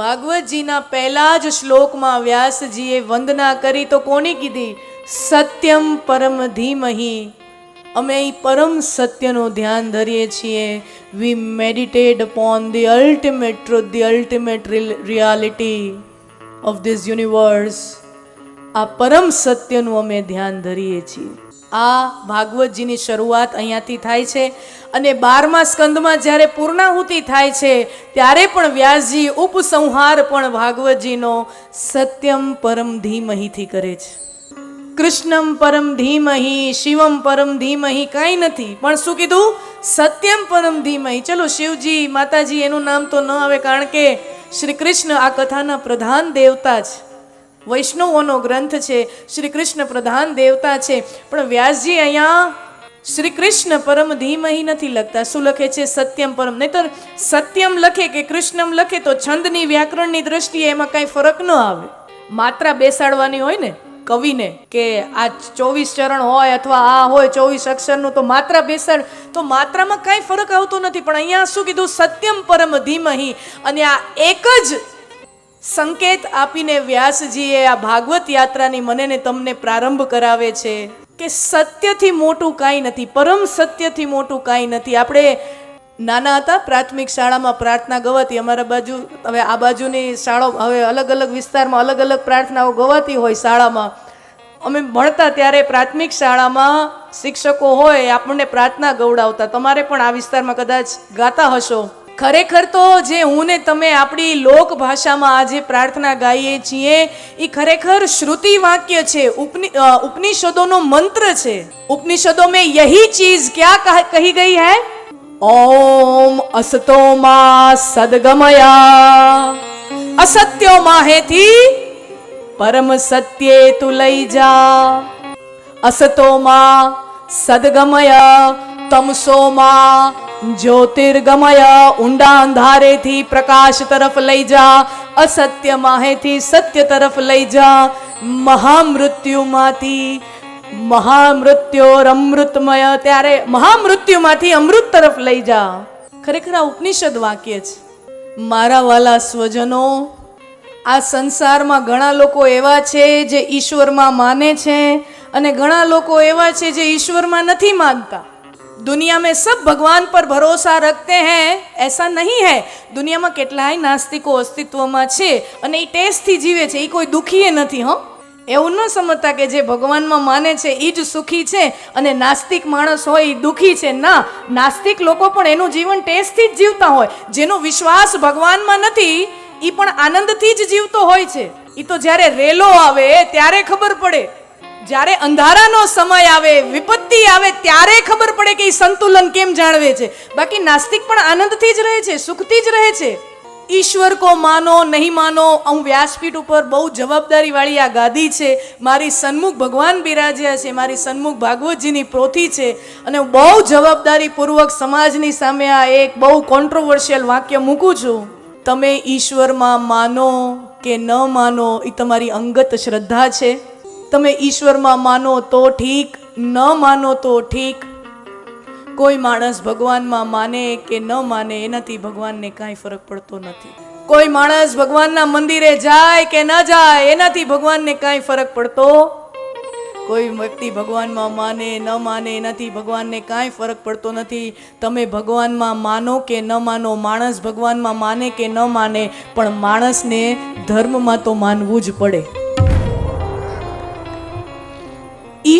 ભાગવતજીના પહેલા જ શ્લોકમાં વ્યાસજીએ વંદના કરી તો કોની કીધી? સત્યમ પરમ ધીમહી. અમે અહીં પરમ સત્યનું ધ્યાન ધરીએ છીએ. We meditate upon the ultimate the ultimate reality of this universe આ પરમ સત્યનું અમે ધ્યાન ધરીએ છીએ. આ ભાગવતજીની શરૂઆત અહીંયાથી થાય છે અને બારમા સ્કંદમાં જ્યારે પૂર્ણાહુતિ થાય છે, ત્યારે પણ વ્યાસજી ઉપસંહાર પણ ભાગવતજીનો સત્યમ પરમ ધીમહીથી કરે છે. કૃષ્ણમ પરમ ધીમહી, શિવમ પરમ ધીમહી કાંઈ નથી, પણ શું કીધું? સત્યમ પરમ ધીમહી. ચલો શિવજી, માતાજી, એનું નામ તો ન આવે કારણ કે શ્રી કૃષ્ણ આ કથાના પ્રધાન દેવતા છે વૈષ્ણવોનો ગ્રંથ છે શ્રી કૃષ્ણ પ્રધાન દેવતા છે. પણ વ્યાસજી અહીંયા શ્રી કૃષ્ણ પરમ ધીમહી નથી લખતા. શું લખે છે? સત્યમ પરમ. નહીતર સત્યમ લખે કે કૃષ્ણમ લખે તો છંદની વ્યાકરણની દ્રષ્ટિએ એમાં કાંઈ ફરક ન આવે. માત્રા બેસાડવાની હોય ને કવિને કે આ ચોવીસ ચરણ હોય અથવા આ હોય ચોવીસ અક્ષરનું તો માત્રા બેસાડ. તો માત્રામાં કાંઈ ફરક આવતો નથી. પણ અહીંયા શું કીધું? સત્યમ પરમ ધીમહી. અને આ એક જ સંકેત આપીને વ્યાસજીએ આ ભાગવત યાત્રાની મને ને તમને પ્રારંભ કરાવે છે કે સત્યથી મોટું કાંઈ નથી, પરમ સત્યથી મોટું કાંઈ નથી. આપણે નાના હતા, પ્રાથમિક શાળામાં પ્રાર્થના ગવાતી. અમારા બાજુ, હવે આ બાજુની શાળાઓ હવે અલગ અલગ વિસ્તારમાં અલગ અલગ પ્રાર્થનાઓ ગવાતી હોય શાળામાં. અમે ભણતા ત્યારે પ્રાથમિક શાળામાં શિક્ષકો હોય આપણને પ્રાર્થના ગવડાવતા તમારે પણ આ વિસ્તારમાં કદાચ ગાતા હશો? ખરેખર તો જે હું ને તમે આપણી લોક ભાષામાં આજે પ્રાર્થના ગાઈએ છીએ એ ખરેખર શ્રુતિ વાક્ય છે ઉપનિષદોનો મંત્ર છે. ઉપનિષદો મેં યહી ચીજ ક્યાં કહી ગઈ હૈ? ઓમ અસતો માં સદગમયા. અસત્યો માહેથી પરમ સત્યે તું લઈ જા અસતોમાં સદગમય. તમસોમાં જ્યોતિર્ગમય ઊંડા અંધારેથી પ્રકાશ તરફ લઈ જા અસત્ય માહેથી સત્ય તરફ લઈ જા મહામૃત્યુમાંથી મહામૃત્યોર અમૃતમય ત્યારે મહામૃત્યુમાંથી અમૃત તરફ લઈ જા ખરેખર આ ઉપનિષદ વાક્ય છે મારા વાલા સ્વજનો આ સંસારમાં ઘણા લોકો એવા છે જે ઈશ્વરમાં માને છે અને ઘણા લોકો એવા છે જે ઈશ્વરમાં નથી માનતા. દુનિયા મેં સબ ભગવાન પર ભરોસા રખતે હૈ, એસા નહીં હૈ. દુનિયામાં કેટલાય નાસ્તિકો અસ્તિત્વમાં છે અને એ ટેસ્ટથી જીવે છે એ કોઈ દુઃખીએ નથી, હો. એવું ન સમજતા કે જે ભગવાનમાં માને છે એ જ સુખી છે અને નાસ્તિક માણસ હોય એ દુઃખી છે. ના, નાસ્તિક લોકો પણ એનું જીવન ટેસ્ટથી જ જીવતા હોય. જેનો વિશ્વાસ ભગવાનમાં નથી એ પણ આનંદથી જ જીવતો હોય છે. એ તો જ્યારે રેલો આવે, ત્યારે ખબર પડે. જ્યારે અંધારાનો સમય આવે, વિપત્તિ આવે, ત્યારે ખબર પડે કે એ સંતુલન કેમ જાળવે છે. બાકી નાસ્તિક પણ આનંદથી જ રહે છે, સુખથી જ રહે છે. ઈશ્વર કો માનો, નહીં માનો હું વ્યાસપીઠ ઉપર બહુ જવાબદારી વાળી આ ગાદી છે. મારી સન્મુખ ભગવાન બિરાજ્યા છે, મારી સન્મુખ ભાગવતજીની પ્રોથી છે. અને હું બહુ જવાબદારીપૂર્વક સમાજની સામે આ એક બહુ કોન્ટ્રોવર્શિયલ વાક્ય મૂકું છું. તમે ઈશ્વરમાં માનો કે ન માનો એ તમારી અંગત શ્રદ્ધા છે. તમે ઈશ્વરમાં માનો તો ઠીક, ન માનો તો ઠીક. કોઈ માણસ ભગવાનમાં માને કે ન માને એનાથી ભગવાનને કાંઈ ફરક પડતો નથી. કોઈ માણસ ભગવાનના મંદિરે જાય કે ન જાય એનાથી ભગવાનને કાંઈ ફરક પડતો? કોઈ વ્યક્તિ ભગવાનમાં માને, ન માને એનાથી ભગવાનને કાંઈ ફરક પડતો નથી. તમે ભગવાનમાં માનો કે ન માનો, માણસ ભગવાનમાં માને કે ન માને, પણ માણસને ધર્મમાં તો માનવું જ પડે.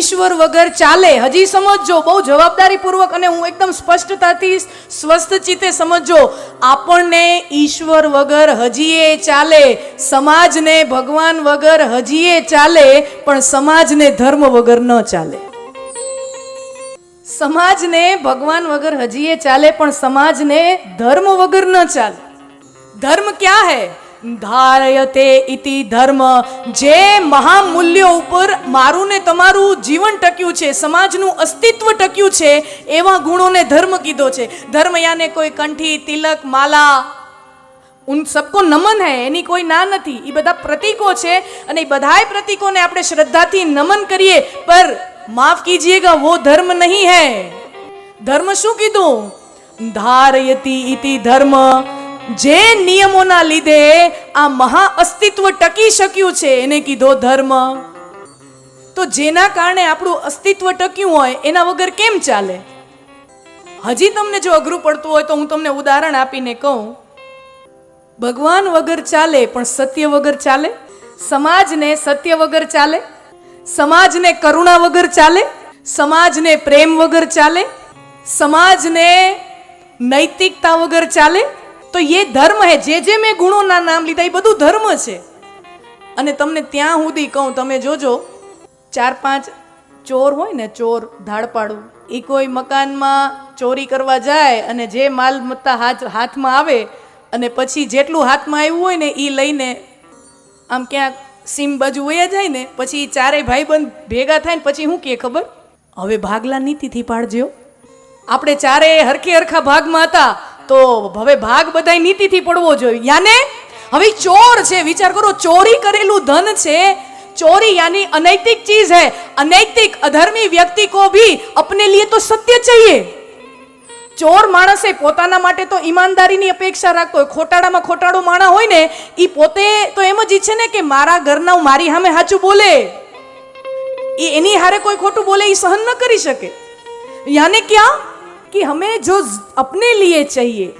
ઈશ્વર વગર ચાલે? હજી સમજજો, બહુ જવાબદારીપૂર્વક અને હું એકદમ સ્પષ્ટતાથી સ્વસ્થ ચિત્તે સમજજો, આપણને ઈશ્વર વગર હજીએ ચાલે, સમાજને ભગવાન વગર હજીએ ચાલે, પણ સમાજને ધર્મ વગર ન ચાલે. સમાજને ભગવાન વગર હજીએ ચાલે, પણ સમાજને ધર્મ વગર ન ચાલે. ધર્મ ક્યાં હે? ધારયતે ઇતિ ધર્મ. જે મહામૂલ્યો ઉપર મારું ને તમારું જીવન ટક્યું છે, સમાજનું અસ્તિત્વ ટક્યું છે, એવા ગુણોને ધર્મ કીધો છે. ધર્મ યાને કોઈ કંઠી, તિલક, માલા, ઉન સબકો નમન હૈ, એની કોઈ ના નથી. એ બધા પ્રતિકો છે અને એ બધાય પ્રતિકોને આપણે શ્રદ્ધાથી નમન કરીએ. પર માફ કીજીએગા, વો ધર્મ નહીં હૈ. ધર્મ શું કીધું? ધારયતી ઇતિ ધર્મ. જે નિયમોના લીધે આ મહા અસ્તિત્વ ટકી શક્યું છે, એને કીધો ધર્મ. તો જેના કારણે આપણું અસ્તિત્વ ટક્યું હોય, એના વગર કેમ ચાલે? હજી તમને જો અઘરું પડતું હોય તો હું તમને ઉદાહરણ આપીને કહું. ભગવાન વગર ચાલે, પણ સત્ય વગર ચાલે? સમાજને સત્ય વગર ચાલે? સમાજને કરુણા વગર ચાલે? સમાજને પ્રેમ વગર ચાલે? સમાજને નૈતિકતા વગર ચાલે? તો એ ધર્મ હે, જે જે મેં ગુણોના નામ લીધા, એ બધું ધર્મ છે. અને તમને ત્યાં સુધી કહું, તમે જોજો, ચાર પાંચ ચોર હોય ને, ચોર ધાડપાડું એ કોઈ મકાનમાં ચોરી કરવા જાય અને જે માલ મત્તા હાથ, હાથમાં આવે અને પછી જેટલું હાથમાં આવ્યું હોય ને એ લઈને આમ ક્યાંક સીમ બાજુ વયા જાય ને, પછી ચારેય ભાઈબંધ ભેગા થાય ને, પછી શું કે ખબર? હવે ભાગલા નીતિથી પાડજો. આપણે ચારે હરખે હરખા ભાગમાં હતા. તો હવે ભાગ બધાય નીતિથી પડવો જોઈએ યાને હવે ચોર છે વિચાર કરો ચોરી કરેલું ધન છે चोरी यानी अनैतिक चीज है अनैतिक अधर्मी व्यक्ति को भी अपने लिए तो सत्य चाहिए ચોર માણસે પોતાના માટે તો ઈમાનદારીની અપેક્ષા રાખતો હોય ખોટાડામાં ખોટાડો માણા હોય ને એ પોતે તો એમ જ ઈચ્છે ને કે મારા ઘરના મારી સામે સાચું બોલે એ એની હારે કોઈ ખોટું બોલે એ સહન ન કરી શકે યાને ક્યાં કે અમે જો અપને લીએ ચાહીએ,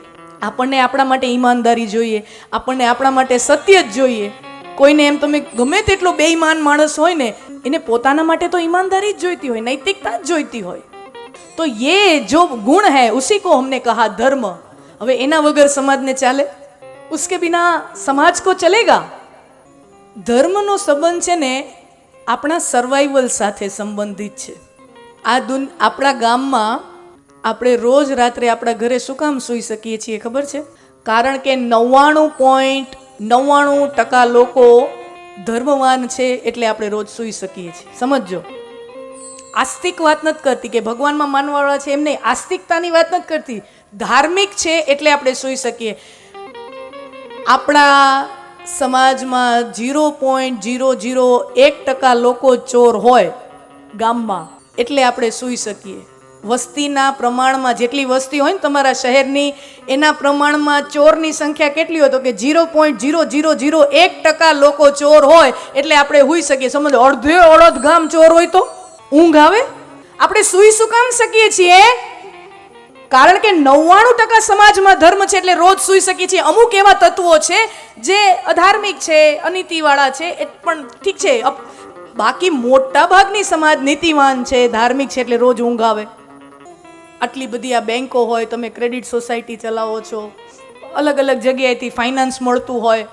આપણને આપણા માટે ઈમાનદારી જોઈએ, આપણને આપણા માટે સત્ય જ જોઈએ. કોઈને એમ તમે ગમે તેટલો બેઈમાન માણસ હોય ને, એને પોતાના માટે તો ઈમાનદારી જ જોઈતી હોય, નૈતિકતા જ જોઈતી હોય. તો યે જો ગુણ હૈ, ઉસી કો હમને કહા ધર્મ. હવે એના વગર સમાજને ચાલે? ઉસકે બિના સમાજ કો ચલેગા? ધર્મનો સંબંધ છે ને, આપણા સર્વાઈવલ સાથે સંબંધિત છે. આ દુન, આપણા ગામમાં આપણે રોજ રાત્રે આપણા ઘરે શું કામ સૂઈ શકીએ છીએ, ખબર છે? કારણ કે નવ્વાણું પોઈન્ટ નવ્વાણું ટકા લોકો ધર્મવાન છે એટલે આપણે રોજ સૂઈ શકીએ છીએ. સમજજો? આસ્તિક વાત નથી કરતી કે ભગવાનમાં માનવાવાળા છે એમ નહીં. આસ્તિકતાની વાત નથી કરતી. ધાર્મિક છે એટલે આપણે સૂઈ શકીએ. આપણા સમાજમાં જીરો પોઈન્ટ જીરો જીરો એક ટકા લોકો ચોર હોય ગામમાં એટલે આપણે સૂઈ શકીએ. વસ્તીના પ્રમાણમાં જેટલી વસ્તી હોય ને તમારા શહેરની, એના પ્રમાણમાં ચોરની સંખ્યા કેટલી હોય તો કે zero point zero zero zero એક ટકા લોકો ચોર હોય એટલે આપણે હોઈ શકીએ. સમજો, અડધે અડધ ગામ ચોર હોય તો ઊંઘ આવે? આપણે સૂઈ શું કામ શકીએ છીએ? કારણ કે નવ્વાણું ટકા સમાજમાં ધર્મ છે એટલે રોજ સૂઈ શકીએ છીએ. અમુક એવા તત્વો છે જે અધાર્મિક છે, અનીતિવાળા છે, એ પણ ઠીક છે. બાકી મોટા ભાગની સમાજ નીતિવાન છે, ધાર્મિક છે એટલે રોજ ઊંઘ આવે. આટલી બધી આ બેંકો હોય, તમે ક્રેડિટ સોસાયટી ચલાવો છો, અલગ અલગ જગ્યાએથી ફાઇનાન્સ મળતું હોય,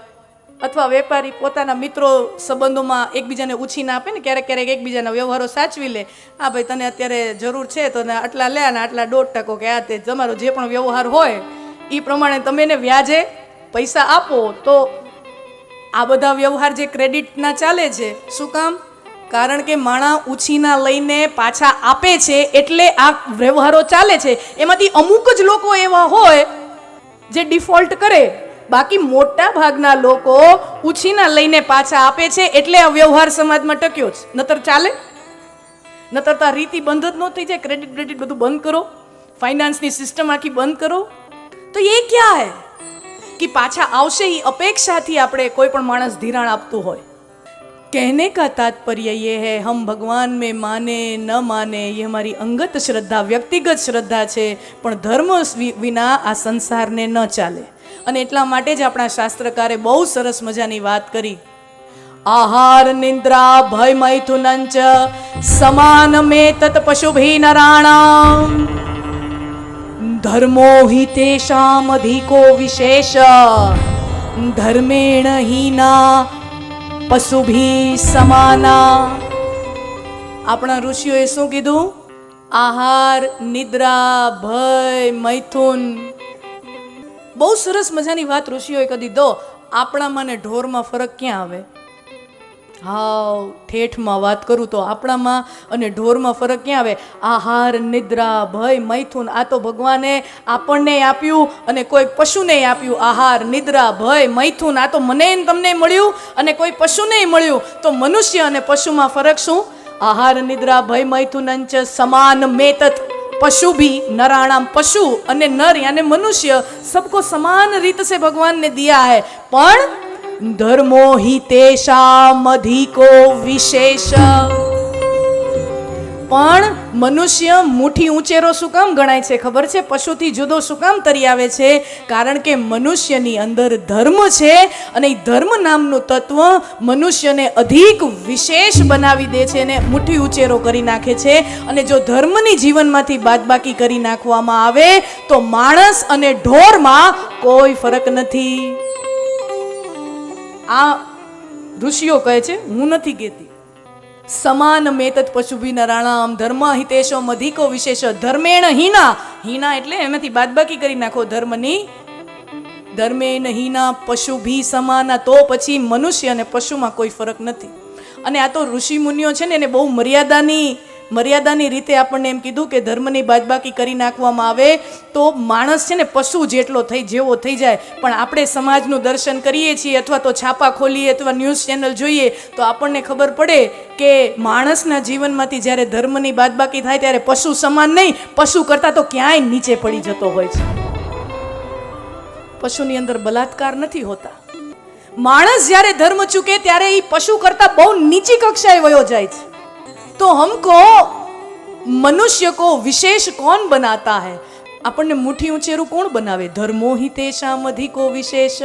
અથવા વેપારી પોતાના મિત્રો સંબંધોમાં એકબીજાને ઉછીને આપે ને, ક્યારેક ક્યારેક એકબીજાના વ્યવહારો સાચવી લે, આ ભાઈ તને અત્યારે જરૂર છે, તો આટલા લે અને આટલા દોઢ ટકો કે આ તે તમારો જે પણ વ્યવહાર હોય એ પ્રમાણે તમે એને વ્યાજે પૈસા આપો. તો આ બધા વ્યવહાર જે ક્રેડિટના ચાલે છે, શું કામ? કારણ કે માણા ઉછીના લઈને પાછા આપે છે એટલે આ વ્યવહારો ચાલે છે. એમાંથી અમુક જ લોકો એવા હોય જે ડિફોલ્ટ કરે. બાકી મોટા ભાગના લોકો ઉછીના લઈને પાછા આપે છે એટલે આ વ્યવહાર સમાજમાં ટક્યો છે. નતર ચાલે? નતર તો આ રીતિ બંધ જ ન થઈ જાય. ક્રેડિટ ક્રેડિટ બધું બંધ કરો. ફાઇનાન્સની સિસ્ટમ આખી બંધ કરો. તો એ ક્યાં હે? કે પાછા આવશે એ અપેક્ષાથી આપણે કોઈ પણ માણસ ધિરાણ આપતું હોય. કહેને કા તાત્પર્ય એ હૈ હમ ભગવાન મેં માને ન માને એ हमारी અંગત શ્રદ્ધા વ્યક્તિગત શ્રદ્ધા છે, પણ ધર્મ વિના આ સંસારને ન ચાલે. અને એટલા માટે જ આપણા શાસ્ત્રકારે બહુ સરસ મજાની વાત કરી. આહાર નિંદ્રા ભય મૈથુનંચ, સમાન મે તત પશુભી નરાણામ ધર્મો હિ તેષામ વિશેષ, ધર્મેણ હિના પશુભી સમાના. આપણા ઋષિઓએ શું કીધું? આહાર, નિદ્રા, ભય, મૈથુન. બહુ સરસ મજાની વાત ઋષિઓએ કદી દો આપણામાં ને ઢોરમાં ફરક ક્યાં આવે? હાવ, ઠેઠમાં વાત કરું તો આપણામાં અને ઢોરમાં ફરક ક્યાં આવે? આહાર, નિદ્રા, ભય, મૈથુન, આ તો ભગવાને આપણને આપ્યું અને કોઈ પશુને આપ્યું. આહાર, નિદ્રા, ભય, મૈથુન, આ તો મને તમને મળ્યું અને કોઈ પશુને મળ્યું. તો મનુષ્ય અને પશુમાં ફરક શું? આહાર, નિદ્રા, ભય મૈથુનંચ સમાન મેતત. પશુ ભી નરાણામ પશુ અને નર, યાને મનુષ્ય, સબકો સમાન રીત સે ભગવાન દિયા હૈ. પણ ધર્મો હિ તેષામ અધિકો વિશેષ પણ મનુષ્ય મુઠ્ઠી ઉંચેરો શું કામ ગણાય છે? ખબર છે? પશુથી જુદો શું કામ તરી આવે છે? કારણ કે મનુષ્યની અંદર ધર્મ છે અને ધર્મ નામનું તત્વ મનુષ્યને અધિક વિશેષ બનાવી દે છે અને મુઠ્ઠી ઉંચેરો કરી નાખે છે. અને જો ધર્મની જીવનમાંથી બાદબાકી કરી નાખવામાં આવે, તો માણસ અને ઢોરમાં કોઈ ફરક નથી. આ ઋષિઓ કહે છે, હું નથી કહેતી સમાન મેતત પશુભી નરાણામ ધર્મ હિતેશો મધિકો વિશેષ, ધર્મેણ હિના. હિના એટલે એમાંથી બાદબાકી કરી નાખો ધર્મની. ધર્મેણ હિના પશુભી સમાના, તો પછી મનુષ્ય અને પશુમાં કોઈ ફરક નથી. અને આ તો ઋષિ મુનિઓ છે ને, એને બહુ મર્યાદાની મર્યાદાની રીતે આપણને એમ કીધું કે ધર્મની બાદબાકી કરી નાખવામાં આવે, તો માણસ છે ને પશુ જેટલો થઈ, જેવો થઈ જાય. પણ આપણે સમાજનું દર્શન કરીએ છીએ અથવા તો છાપા ખોલીએ અથવા ન્યૂઝ ચેનલ જોઈએ, તો આપણને ખબર પડે કે માણસના જીવનમાંથી જ્યારે ધર્મની બાદબાકી થાય ત્યારે પશુ સમાન નહીં, પશુ કરતાં તો ક્યાંય નીચે પડી જતો હોય છે. પશુની અંદર બલાત્કાર નથી હોતા. માણસ જ્યારે ધર્મ ચૂકે ત્યારે એ પશુ કરતાં બહુ નીચી કક્ષાએ વયો જાય છે. તો हमको મનુષ્ય કો વિશેષ કોણ બનાતા है આપણને મુઠ્ઠી ઊંચેરું કોણ બનાવે ધર્મો હિ તેષામ અધિકો વિશેષ